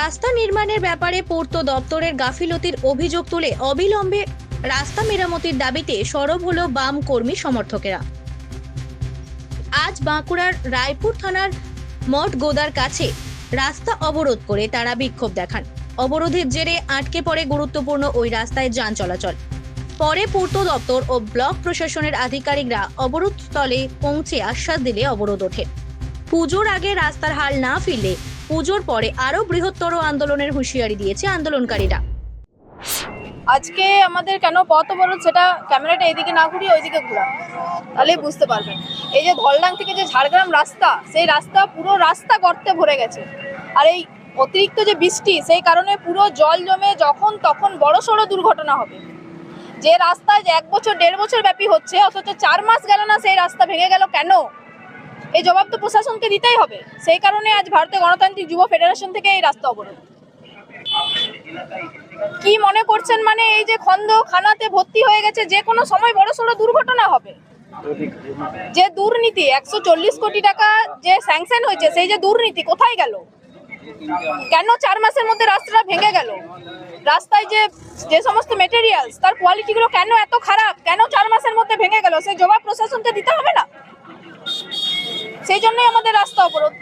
রাস্তা নির্মাণের ব্যাপারে পূর্ত দপ্তরের গাফিলতির অভিযোগ তুলে অবিলম্বে রাস্তা মেরামতির দাবিতে সরব হল বাম কর্মী সমর্থকেরা। আজ বাঁকুড়ার রায়পুর থানার মঠ গোদার কাছে রাস্তা অবরোধ করে তারা বিক্ষোভ দেখান। অবরোধের জেরে আটকে পড়ে গুরুত্বপূর্ণ ওই রাস্তায় যান চলাচল। পরে পূর্ত দপ্তর ও ব্লক প্রশাসনের আধিকারিকরা অবরোধ স্থলে পৌঁছে আশ্বাস দিলে অবরোধ ওঠে। পুজোর আগে রাস্তার হাল না ফিরলে পুজোর পরে আরও বৃহত্তর আন্দোলনের হুঁশিয়ারি দিয়েছে আন্দোলনকারীরা। আজকে আমাদের কেন পথ অবরোধ, সেটা ক্যামেরাটা এইদিকে না ঘুরিয়ে ওইদিকে ঘুরা। তাহলেই বুঝতে পারবেন। এই যে ধলডাং থেকে যে ঝাড়গ্রাম রাস্তা, সেই রাস্তা পুরো রাস্তা গর্তে ভরে গেছে। আর এই অতিরিক্ত যে বৃষ্টি, সেই কারণে পুরো জল জমে যখন তখন বড় সড়ো দুর্ঘটনা হবে। যে রাস্তায় এক বছর, দেড় বছর ব্যাপী হচ্ছে, অথচ চার মাস গেল না সেই রাস্তা ভেঙে গেল কেন? এই জবাব তো প্রশাসনকে দিতেই হবে। সেই কারণে আজ ভারতীয় গণতান্ত্রিক যুব ফেডারেশন থেকে এই রাস্তা অবরোধ। কি মনে করছেন মানে এই যে খন্দ খানাতে ভর্তি হয়ে গেছে, যে কোনো সময় বড় সড়ো দুর্ঘটনা হবে। যে দুর্নীতি, একশো চল্লিশ কোটি টাকা যে স্যাংশন হয়েছে, সেই যে দুর্নীতি কোথায় গেল? কেন চার মাসের মধ্যে রাস্তাটা ভেঙে গেল? রাস্তায় যে যে সমস্ত মেটেরিয়ালস তার কোয়ালিটিগুলো কেন এত খারাপ? কেন চার মাসের মধ্যে ভেঙে গেল? সেই জবাব প্রশাসনকে দিতে হবে না? সেই জন্যই আমাদের রাস্তা অবরোধ।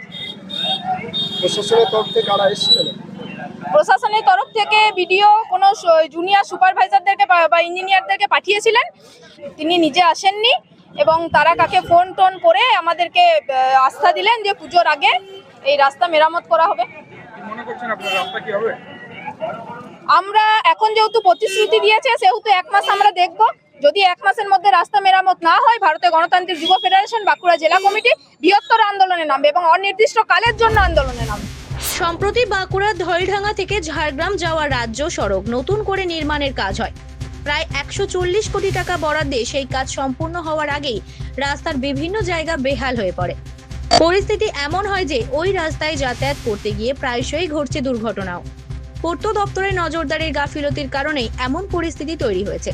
প্রশাসনের তরফ থেকে কারা এসেছিলেন? প্রশাসনের তরফ থেকে বিডিও কোনো জুনিয়র সুপারভাইজারদেরকে বা- ইঞ্জিনিয়ারদেরকে পাঠিয়েছিলেন। তিনি নিজে আসেননি এবং তারা কাকে ফোন টোন করে আমাদেরকে আস্থা দিলেন যে পুজোর আগে এই রাস্তা মেরামত করা হবে। মনে করছেন আপনার রাস্তা কি হবে? আমরা এখন যেহেতু প্রতিশ্রুতি দিয়েছে সেহেতু এক মাস আমরা দেখব। যদি এক মাসের মধ্যে রাস্তা মেরামত না হয় ভারতের গণতান্ত্রিক যুব ফেডারেশন, বাঁকুড়া জেলা কমিটি বৃহত্তর আন্দোলনে নামবে এবং অনির্দিষ্ট কালের জন্য আন্দোলনে নামবে। সম্প্রতি বাঁকুড়ার ধলঢাঙ্গা থেকে ঝাড়গ্রাম যাওয়া রাজ্য সড়ক নতুন করে নির্মাণের কাজ হয়। প্রায় একশো চল্লিশ কোটি টাকা বরাদ্দে সেই কাজ সম্পূর্ণ হওয়ার আগেই রাস্তার বিভিন্ন জায়গা বেহাল হয়ে পড়ে। পরিস্থিতি এমন হয় যে ওই রাস্তায় যাতায়াত করতে গিয়ে প্রায়শই ঘটছে দুর্ঘটনাও। পূর্ত দপ্তরের নজরদারির গাফিলতির কারণেই এমন পরিস্থিতি তৈরি হয়েছে।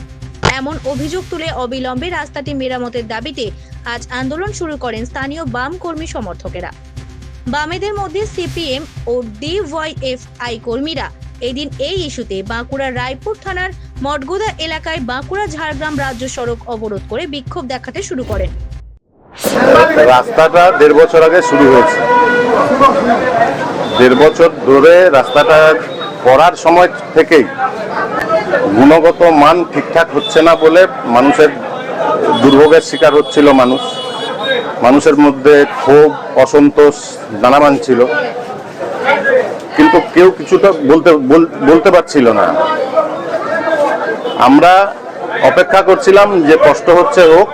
এমন অভিযোগ তুলে অবিলম্বে রাস্তাটি মেরামতের দাবিতে আজ আন্দোলন শুরু করেন স্থানীয় বাম কর্মী সমর্থকেরা। বামেদের মধ্যে সিপিএম ও ডিওয়াইএফআই কর্মীরা এদিন এই ইস্যুতে বাঁকুড়ার রায়পুর থানার মঠগোদা এলাকায় বাঁকুড়া ঝাড়গ্রাম রাজ্য সড়ক অবরোধ করে বিক্ষোভ দেখাতে শুরু করেন। রাস্তাটা দেড় বছর আগে শুরু হয়েছে। দেড় বছর ধরে রাস্তাটা করার সময় থেকেই গুণগত মান ঠিকঠাক হচ্ছে না বলে মানুষের দুর্ভোগের শিকার হচ্ছিল মানুষ। মানুষের মধ্যে ক্ষোভ, অসন্তোষ নানামান ছিল। কিন্তু কেউ কিছুটা বলতে বলতে পারছিল না। আমরা অপেক্ষা করছিলাম যে কষ্ট হচ্ছে হোক,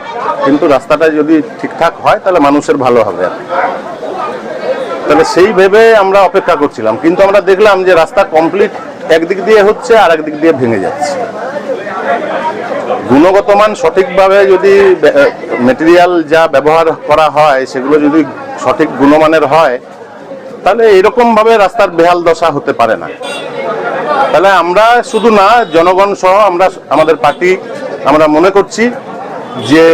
কিন্তু রাস্তাটা যদি ঠিকঠাক হয়, তাহলে মানুষের ভালো হবে। তাহলে সেই ভেবে আমরা অপেক্ষা করছিলাম। কিন্তু আমরা দেখলাম যে রাস্তা কমপ্লিট একদিক দিয়ে হচ্ছে আর একদিক দিয়ে ভেঙে যাচ্ছে। গুণগত মান সঠিকভাবে যদি মেটেরিয়াল যা ব্যবহার করা হয়, সেগুলো যদি সঠিক গুণমানের হয়, তাহলে এরকমভাবে রাস্তার বেহাল দশা হতে পারে না। তাহলে আমরা শুধু না, জনগণ সহ আমরা, আমাদের পার্টি, আমরা মনে করছি যে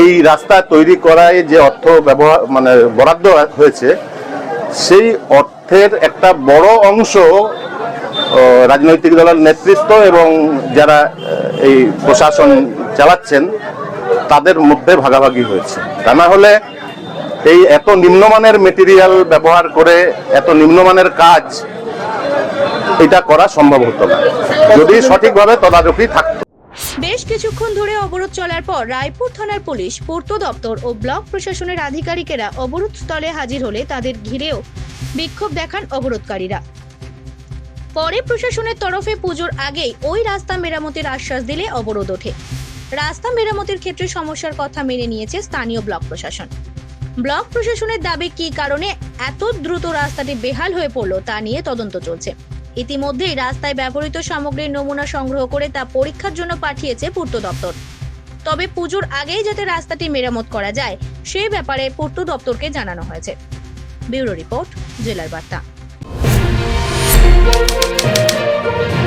এই রাস্তা তৈরি করায় যে অর্থ ব্যবহার মানে বরাদ্দ হয়েছে, সেই অর্থের একটা বড় অংশ রাজনৈতিক দলের নেতৃত্ব এবং যারা এই প্রশাসন চালাচ্ছেন, তাদের মধ্যে ভাগাভাগি হয়েছে। তা না হলে এই এত নিম্নমানের মেটেরিয়াল ব্যবহার করে, এত নিম্নমানের কাজ, এটা করা সম্ভব হতো না। যদি সঠিকভাবে তদারকি থাকতো। বেশ কিছুক্ষণ ধরে অবরোধ চলার পর রায়পুর থানার পুলিশ, পূর্ত দপ্তর ও ব্লক প্রশাসনের আধিকারিকেরা অবরোধ স্থলে হাজির হলে তাদের ঘিরেও বিক্ষোভ দেখান অবরোধকারীরা। পরে প্রশাসনের তরফে পুজোর আগেই ওই রাস্তা মেরামতের আশ্বাস দিলে অবরোধ ওঠে। রাস্তা মেরামতের ক্ষেত্রে সমস্যার কথা মেনে নিয়েছে স্থানীয় ব্লক প্রশাসন। ব্লক প্রশাসনের দাবি কী কারণে এত দ্রুত রাস্তাটি বেহাল হয়ে পড়ল তা নিয়ে তদন্ত চলছে। ইতিমধ্যেই রাস্তায় ব্যবহৃত সামগ্রীর নমুনা সংগ্রহ করে তা পরীক্ষার জন্য পাঠিয়েছে পূর্ত দপ্তর। তবে পুজোর আগেই যাতে রাস্তাটি মেরামত করা যায় সেই ব্যাপারে পূর্ত দপ্তরকে জানানো হয়েছে। ব্যুরো রিপোর্ট, জেলার বার্তা। Thank you.